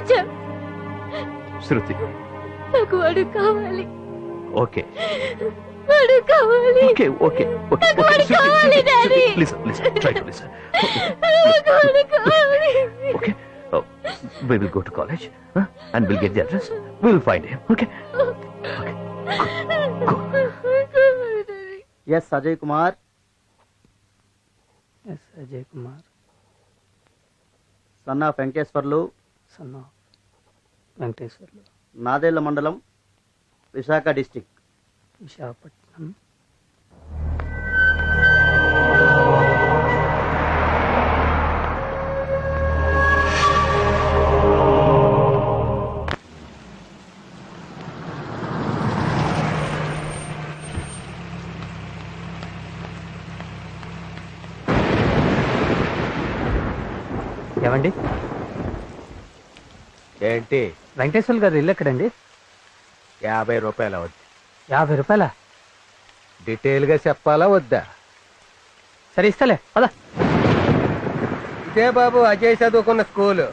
దాచా శృతి. నాకు వాడు కావాలి. ఓకే. వాడు కావాలి. ఓకే ఓకే ఓకే నాకు వాడు కావాలి, daddy. Please please try to listen నాకు వాడు కావాలి. Okay. We will go to college huh? and we'll get the address. We'll find him okay? S Ajay Kumar S Ajay Kumar son of Venkateswarlu son of Venkateswarlu. Nadella మండలం Visakha district Visakhapatnam. ఏంటి? వెంకటేశ్వర్లు గారు ఇల్లు ఎక్కడండి? యాభై రూపాయలు అవుద్ది యాభై రూపాయల? డీటెయిల్గా చెప్పాలా వద్దా? సరే ఇస్తలే పద. ఇదే బాబు అజయ్ చదువుకున్న స్కూలు.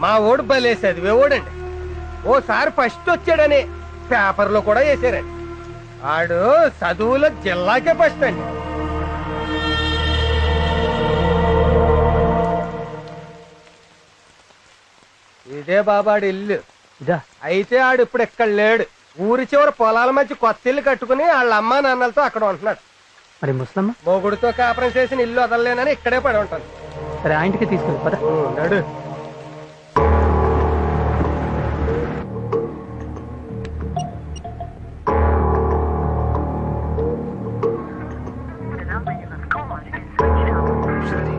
మా ఓడు బలే చదివేవాడండి ఓసారి ఫస్ట్ వచ్చాడని పేపర్లో కూడా వేసారండి. ఆడు చదువులో జిల్లాకే ఫస్ట్ అండి. ఇదే బాబాడి ఇల్లు. ఇదా. అయితే ఆడు ఇప్పుడు ఇక్కడ లేడు. ఊరి చివరి పొలాల మధ్య కొత్త ఇల్లు కట్టుకుని వాళ్ళ అమ్మా నాన్నలతో అక్కడ ఉంటున్నాడు. మరి ముసలమ్మ? మొగుడుతో కాపురం చేసిన ఇల్లు వదలలేనని ఇక్కడే పడి ఉంటాను సరే ఆ ఇంటికి తీసుకెళ్ళి పద. నడు. Shruti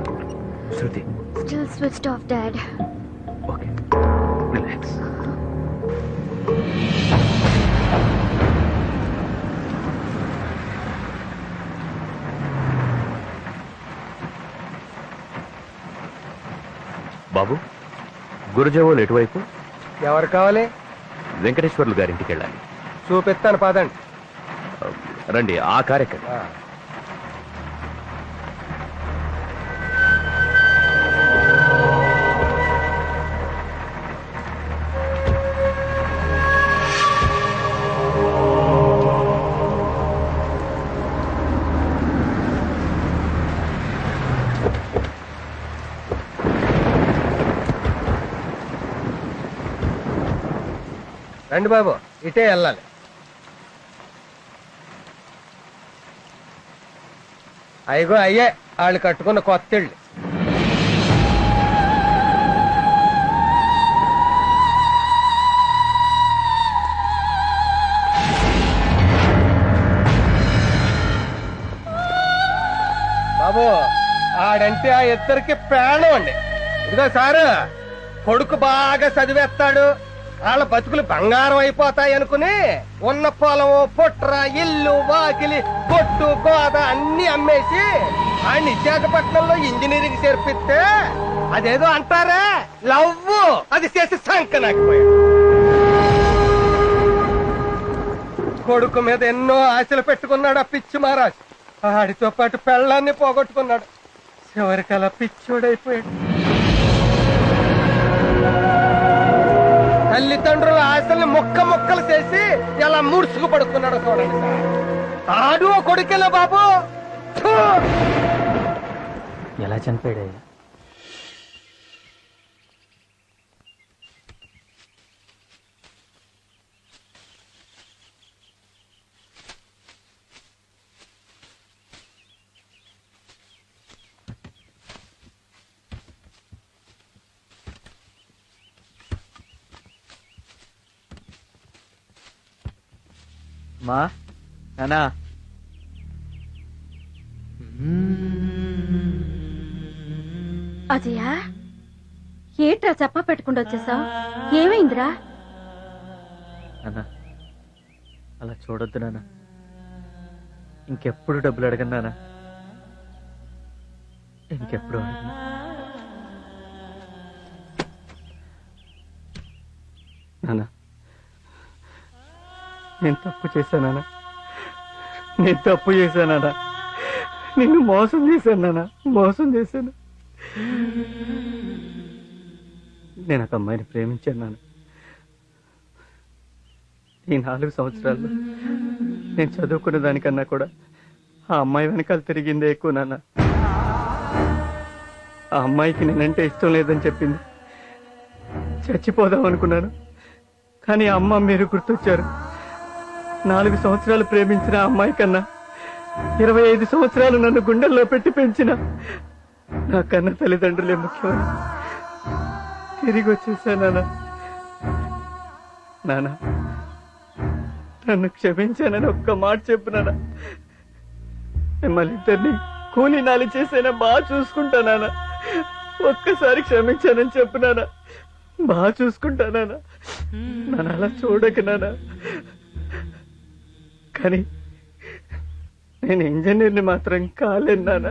Shruti still switched off బాబు గురుజావోలు ఎటువైపు? ఎవరు కావాలి? వెంకటేశ్వర్లు గారింటికి వెళ్ళాలి చూపిస్తాను పదండి. రండి ఆ కార్యక్రమం. రండి బాబు ఇటే వెళ్ళాలి. అయ్యగో అయ్యే వాళ్ళు కట్టుకున్న కొత్త ఇళ్ళు. బాబు ఆడంటే ఆ ఇద్దరికి ప్రాణం అండి ఇదిగో సారు కొడుకు బాగా చదివేస్తాడు. వాళ్ళ బతుకులు బంగారం అయిపోతాయి అనుకుని ఉన్న పొలము పుట్ర ఇల్లు వాకిలి కొట్టు గోద అన్ని అమ్మేసి ఆయన విశాఖపట్నంలో ఇంజనీరింగ్ చేర్పిస్తే అదేదో అంటారా? లవ్ అది చేసి సంకనాకపోయాడు. కొడుకు మీద ఎన్నో ఆశలు పెట్టుకున్నాడు ఆ పిచ్చి మహారాజ్. ఆడితో పాటు పెళ్ళాన్ని పోగొట్టుకున్నాడు. చివరికి అలా పిచ్చోడైపోయాడు. ముక్క ముక్కలు చేసి ఎలా ముడుచుకు పడుకున్నాడు చూడండి సార్. ఆడు ఓ బాబు. ఎలా చనిపోయాడయ్యా? మా నానా. అజయ ఏట్రా చెప్ప పెట్టుకుంటూ వచ్చేసావు? ఏమైందిరా? అలా చూడొద్దు నాన్న ఇంకెప్పుడు డబ్బులు అడగను నాన్న ఇంకెప్పుడు అడగను. నాన్న నేను తప్పు చేశానా నేను తప్పు చేశానా నిన్ను మోసం చేశాను నాన్న. మోసం చేశాను. నేను ఒక అమ్మాయిని ప్రేమించాను నాన్న. ఈ నాలుగు సంవత్సరాల్లో నేను చదువుకున్న దానికన్నా కూడా ఆ అమ్మాయి వెనకాల తిరిగిందే ఎక్కువ నాన్న. ఆ అమ్మాయికి నేనంటే ఇష్టం లేదని చెప్పింది. చచ్చిపోదాం అనుకున్నాను. కానీ ఆ అమ్మ మీరు గుర్తొచ్చారు. నాలుగు సంవత్సరాలు ప్రేమించిన అమ్మాయి కన్నా ఇరవై ఐదు సంవత్సరాలు నన్ను గుండెల్లో పెట్టి పెంచిన నా కన్న తల్లిదండ్రులే ముఖ్యమని తిరిగి వచ్చేసా నాన్న నాన్న నన్ను క్షమించానని ఒక్క మాట చెప్పు నాన్న మిమ్మల్ని ఇద్దరిని కూలి నాలి చేసైనా బాగా చూసుకుంటానా ఒక్కసారి క్షమించానని చెప్పు నాన్న బాగా చూసుకుంటానా నన్ను అలా చూడక నాన్న కానీ నేను ఇంజనీర్ని మాత్రం కాలేను నాన్న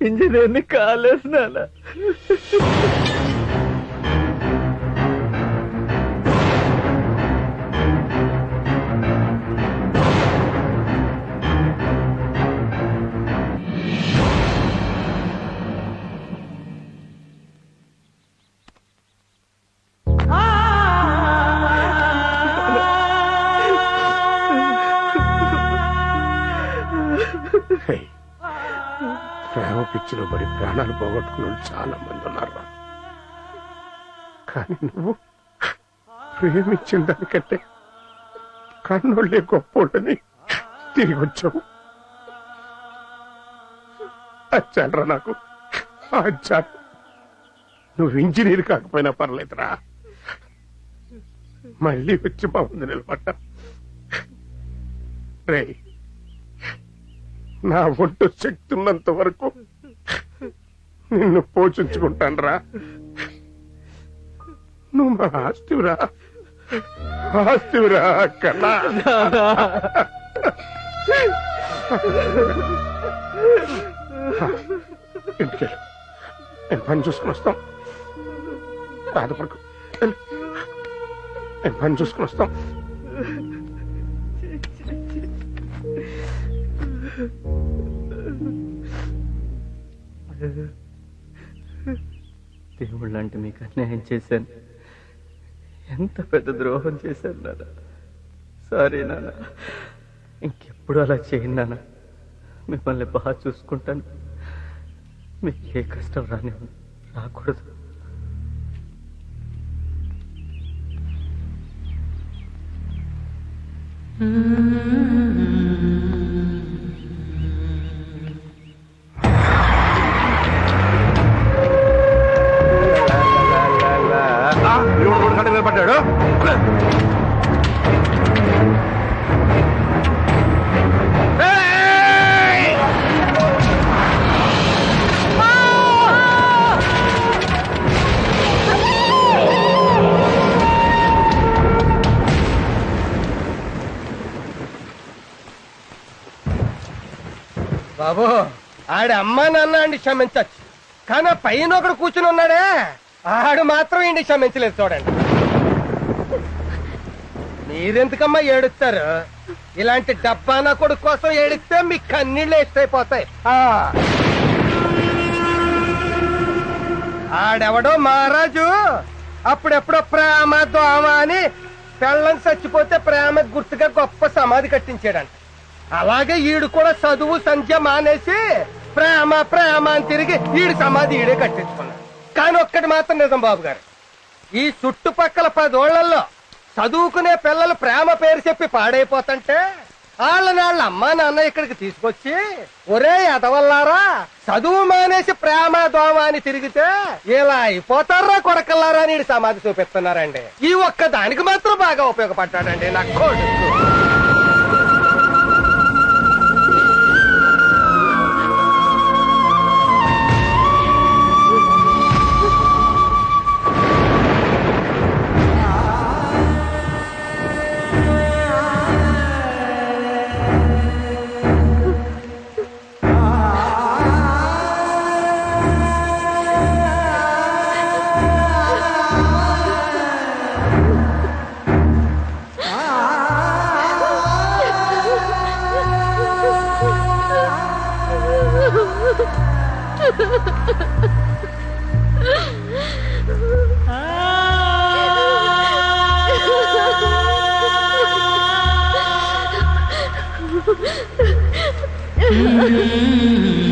ఇంజనీర్ని కాలేసినానా పడి ప్రాణాలు పోగొట్టుకున్న చాలా మంది ఉన్నారు కానీ నువ్వు ప్రేమించిన దానికంటే కన్నోళ్ళే గొప్పోళ్ళని తిరిగి వచ్చావు. అచ్చాలరా నాకు. నువ్వు ఇంజనీర్ కాకపోయినా పర్లేదురా. మళ్ళీ వచ్చి మా ముందు నిలబడ్డా. రే నా ఒంటు శక్తి ఉన్నంత వరకు నిన్ను పోషించుకుంటానురా. నువ్వు మా ఆస్తివిరా. ఆస్తివిరా కన్నా. ఇంటికి నేను పని చూసుకుని వస్తాం. బాధపడకు. నేను పని చూసుకుని వస్తాం. దేవుళ్ళు అంటే మీకు అన్యాయం చేశాను. ఎంత పెద్ద ద్రోహం చేశాను నాన్న. సారీ నాన్న. ఇంకెప్పుడు అలా చేయను నాన్న. మిమ్మల్ని బాగా చూసుకుంటాను. మీకు ఏ కష్టం రాని రాకూడదు. నిలబడ్డాడు ఆడి అమ్మా నాన్న అండి క్షమించచ్చు. కానీ ఆ పైన ఒకడు కూర్చుని ఉన్నాడే ఆడు మాత్రం ఇండి క్షమించలేదు చూడండి. మీరెందుకమ్మా ఏడుస్తారు? ఇలాంటి డబ్బానా కొడుకు కోసం ఏడిస్తే మీ కన్నీళ్ళు వేస్తైపోతాయి ఆ. ఆడెవడో మహారాజు? అప్పుడెప్పుడో ప్రేమ దోమ అని పెళ్ళం చచ్చిపోతే ప్రేమ గుర్తుగా గొప్ప సమాధి కట్టించాడంట. అలాగే ఈడు కూడా చదువు సంఖ్య మానేసి ప్రేమ ప్రేమ అని తిరిగి ఈడు సమాధి ఈడే కట్టించుకున్నాడు. కానీ ఒక్కటి మాత్రం నిజం బాబు గారు. ఈ చుట్టుపక్కల పదోళ్ళలో చదువుకునే పిల్లలు ప్రేమ పేరు చెప్పి పాడైపోతుంటే వాళ్ళని వాళ్ళ అమ్మా నాన్న ఇక్కడికి తీసుకొచ్చి ఒరే ఎదవల్లారా చదువు మానేసి ప్రేమ దోమ అని తిరిగితే ఇలా అయిపోతారా కొడకల్లారా అని సమాధి చూపిస్తున్నారండి. ఈ ఒక్క దానికి మాత్రం బాగా ఉపయోగపడ్డాడండి నా కొడుకు. Mm-hmm.